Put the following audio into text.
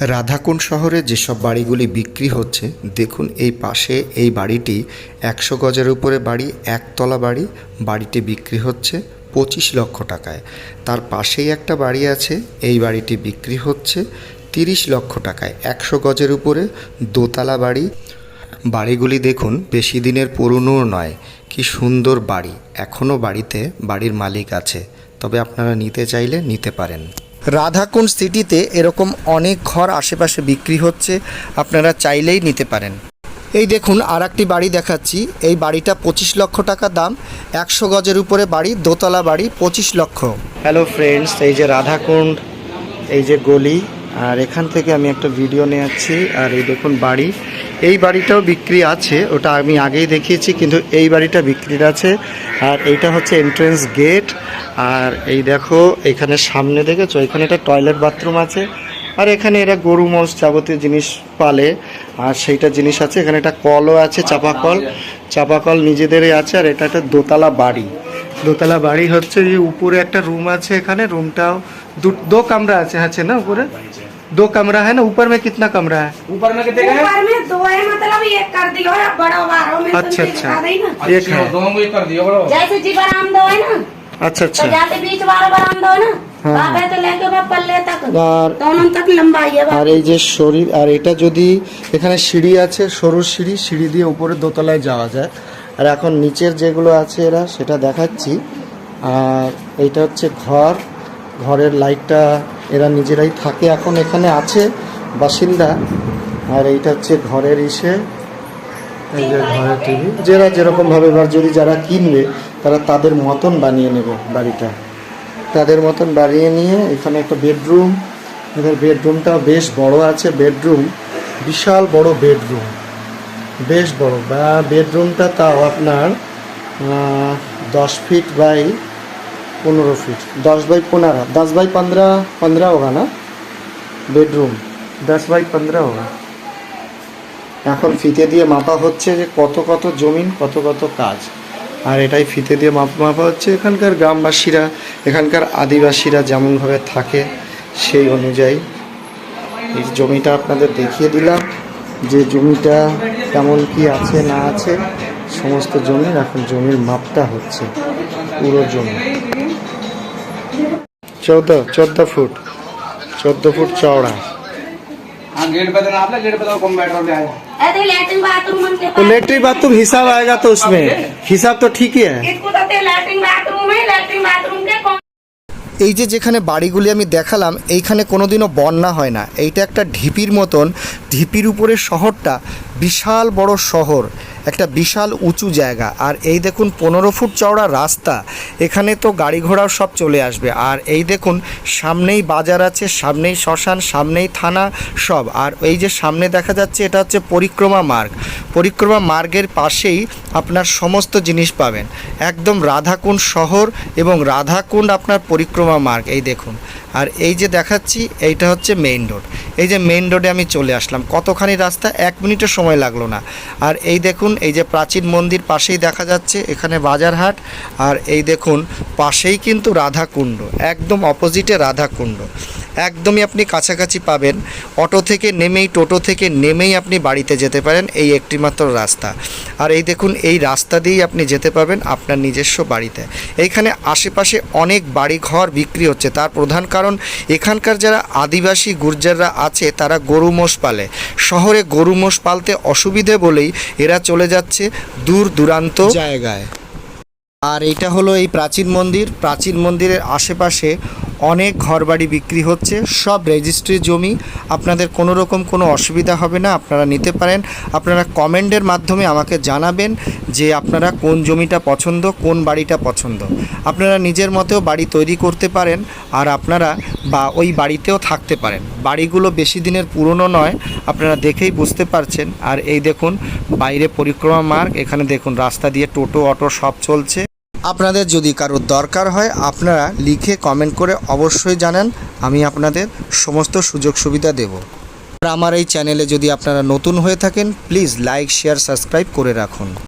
রাধাকুণ্ড শহরে যেসব বাড়িগুলি বিক্রি হচ্ছে, দেখুন এই পাশে এই বাড়িটি, একশো গজের উপরে বাড়ি, একতলা বাড়ি, বাড়িটি বিক্রি হচ্ছে পঁচিশ লক্ষ টাকায়। তার পাশেই একটা বাড়ি আছে, এই বাড়িটি বিক্রি হচ্ছে তিরিশ লক্ষ টাকায়। একশো গজের উপরে দোতলা বাড়ি। বাড়িগুলি দেখুন, বেশি দিনের পুরনোও নয়, কি সুন্দর বাড়ি। এখনও বাড়িতে বাড়ির মালিক আছে, তবে আপনারা নিতে চাইলে নিতে পারেন। রাধাকুণ্ড সিটিতে এরকম অনেক ঘর আশেপাশে বিক্রি হচ্ছে, আপনারা চাইলেই নিতে পারেন। এই দেখুন আর একটি বাড়ি দেখাচ্ছি। এই বাড়িটা পঁচিশ লক্ষ টাকা দাম, একশো গজের উপরে বাড়ি, দোতলা বাড়ি, পঁচিশ লক্ষ। হ্যালো ফ্রেন্ডস এই যে রাধাকুণ্ড, এই যে গলি আর এখান থেকে আমি একটা ভিডিও নিয়েছি আর এই দেখুন বাড়ি। এই বাড়িটাও বিক্রি আছে, ওটা আমি আগেই দেখিয়েছি, কিন্তু এই বাড়িটা বিক্রির আছে। আর এইটা হচ্ছে এন্ট্রেন্স গেট আর এই দেখো, এখানে সামনে দেখেছ? এখানে একটা টয়লেট বাথরুম আছে। আর এখানে এরা গরু, মোষ যাবতীয় জিনিস পালে। আর সেইটা জিনিস আছে। এখানে একটা কলও আছে চাপা কল চাপা কল নিজেদেরই আছে, আর এটা একটা দোতলা বাড়ি। দোতলা বাড়ি হচ্ছে যে উপরে একটা রুম আছে এখানে রুমটাও দু दो कमरा আছে আছে না উপরে दो कमरा है ना ऊपर में कितना कमरा है ऊपर में कितने का है ऊपर में दो है मतलब एक कर दियो है बड़ा वारों में अच्छा, तुमने अच्छा। दिखा दी ना एक है दोनों को एक कर दिया बड़ो जैसे जी बराम दो है ना अच्छा तो अच्छा जाते बीच वाला बराम दो है ना हाँ। वहाँ पे तो लेके मैं पल्ले तक আর दोनों तक लंबाई है আর এই যে শরীর আর এটা যদি এখানে সিঁড়ি আছে সরু সিঁড়ি সিঁড়ি দিয়ে উপরে দোতলায় যাওয়া যায় আর এখন নিচের যেগুলো আছে এরা, সেটা দেখাচ্ছি। আর এইটা হচ্ছে ঘর। ঘরের লাইটটা এরা নিজেরাই থাকে, এখন এখানে আছে বাসিন্দা। আর এইটা হচ্ছে ঘরের ইসে। এই যে ঘরের টিভি। যারা যেরকমভাবে এবার যদি যারা কিনবে, তারা তাদের মতন বানিয়ে নেবে বাড়িটা। তাদের মতন বানিয়ে নিয়ে এখানে একটা বেডরুম। এদের বেডরুমটা বেশ বড় আছে, বেডরুম। বিশাল বড় বেডরুম। বেশ বড়। বা বেডরুমটা তাও আপনার দশ ফিট বাই পনেরো ফিট দশ বাই পনেরো দশ বাই পনেরো পনেরো হোগা না বেডরুম। দশ বাই পনেরো হোগা এখন ফিতে দিয়ে মাপা হচ্ছে যে কত কত জমিন কত কত কাজ। আর এটাই ফিতে দিয়ে মাপ মাপা হচ্ছে এখানকার গ্রামবাসীরা এখানকার আদিবাসীরা যেমনভাবে থাকে সেই অনুযায়ী। এই জমিটা আপনাদের দেখিয়ে দিলাম। যে জমিটা কেমন কি আছে না আছে সমস্ত জমির এখন জমির মাপটা হচ্ছে পুরো জমি চৌদ্দ চোদ্দ ফুট চোদ্দ ফুট চওড়া हाँ गेट पे देना आपने गेट पे तो कम बैठ रहे हैं ऐसे लैट्रिन बाथरूम के तो लेटरिन बाथरूम हिसाब आएगा तो उसमें हिसाब तो ठीक ही है इसको तो लैट्रिन बाथरूम है लैट्रिन बाथरूम के कौन এই যে যেখানে বাড়িগুলি আমি দেখালাম, এইখানে কোনোদিনও বন্যা হয় না। এইটা একটা ঢিপির মতন, ঢিপির উপরে শহরটা বিশাল বড় শহর। একটা বিশাল উঁচু জায়গা। আর এই দেখুন পনেরো ফুট চওড়া রাস্তা। এখানে তো গাড়ি ঘোড়াও সব চলে আসবে। আর এই দেখুন সামনেই বাজার আছে, সামনেই শ্মশান, সামনেই থানা সব। আর এই যে সামনে দেখা যাচ্ছে এটা হচ্ছে পরিক্রমা মার্গ। পরিক্রমা মার্গের পাশেই আপনার সমস্ত জিনিস পাবেন। একদম রাধাকুণ্ড শহর এবং রাধাকুণ্ড আপনার পরিক্রমা মার্গ, এই দেখুন। আর এই যে দেখাচ্ছি, এইটা হচ্ছে মেইন রোড এই যে মেইন রোডে আমি চলে আসলাম। কতখানি রাস্তা? এক মিনিটের সময় লাগল না। আর এই দেখুন এই যে প্রাচীন মন্দির পাশেই দেখা যাচ্ছে, এখানে বাজারহাট আর এই দেখুন, পাশেই কিন্তু রাধাকুণ্ড, একদম অপোজিটে রাধাকুণ্ড। একদমই আপনি কাছাকাছি পাবেন। অটো থেকে নেমেই টোটো থেকে নেমেই আপনি বাড়িতে যেতে পারেন এই একটিমাত্র রাস্তা। আর এই দেখুন এই রাস্তা দিয়েই আপনি যেতে পারবেন আপনার নিজস্ব বাড়িতে। এইখানে আশেপাশে অনেক বাড়ি ঘর বিক্রি হচ্ছে। তার প্রধান কারণ এখানকার যারা আদিবাসী গুর্জাররা আছে তারা গরু মোষ পালে। শহরে গরু মোষ পালতে অসুবিধে বলেই এরা চলে যাচ্ছে দূর দূরান্ত জায়গায়। আর এটা হলো এই প্রাচীন মন্দির। প্রাচীন মন্দিরের আশেপাশে অনেক ঘরবাড়ি বিক্রি হচ্ছে, সব রেজিস্ট্রি জমি, আপনাদের কোনো রকম কোনো অসুবিধা হবে না, আপনারা নিতে পারেন। আপনারা কমেন্টের মাধ্যমে আমাকে জানাবেন যে আপনারা কোন জমিটা পছন্দ, কোন বাড়িটা পছন্দ। আপনারা নিজের মতেও বাড়ি তৈরি করতে পারেন আর আপনারা বা ওই বাড়িতেও থাকতে পারেন। বাড়িগুলো বেশি দিনের পুরনো নয়, আপনারা দেখেই বুঝতে পারছেন। আর এই দেখুন, বাইরে পরিক্রমা মার্গ, এখানে দেখুন, রাস্তা দিয়ে টোটো, অটো সব চলছে। আপনাদের যদি কারোর দরকার হয়, আপনারা লিখে কমেন্ট করে অবশ্যই জানান, আমি আপনাদের সমস্ত সুযোগ সুবিধা দেব। আর আমার এই চ্যানেলে যদি আপনারা নতুন হয়ে থাকেন প্লিজ লাইক শেয়ার সাবস্ক্রাইব করে রাখুন।